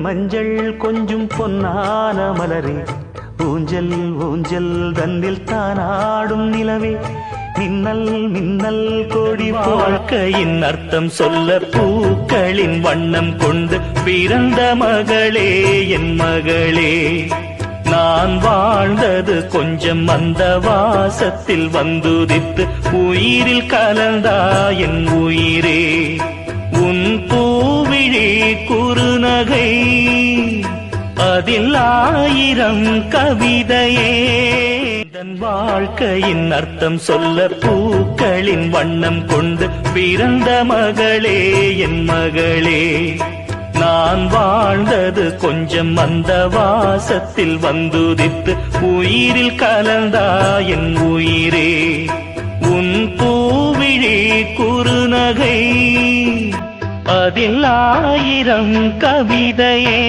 மஞ்சள் கொஞ்சம் பொன்னான மலரே. ஊஞ்சல் ஊஞ்சல் தன்னில் தானாடும் நிலவே. மின்னல் மின்னல் கொடி வாழ்க்கையின் அர்த்தம் சொல்ல பூக்களின் வண்ணம் கொண்டு பிறந்த மகளே என் மகளே. நான் வாழ்ந்தது கொஞ்சம் அந்த வாசத்தில் வந்துதித்து உயிரில் கலந்தா என் உயிரே. புன்னகை அதில் ஆயிரம் கவிதையே. தன் வாழ்க்கையின் அர்த்தம் சொல்ல பூக்களின் வண்ணம் கொண்டு பிறந்த மகளே என் மகளே. நான் வாழ்ந்தது கொஞ்சம் அந்த வாசத்தில் வந்துதித்து உயிரில் கலந்தா என் உயிரே. உன் பூவிழி குறுநகை. பதில் ஆயிரம் கவிதையே.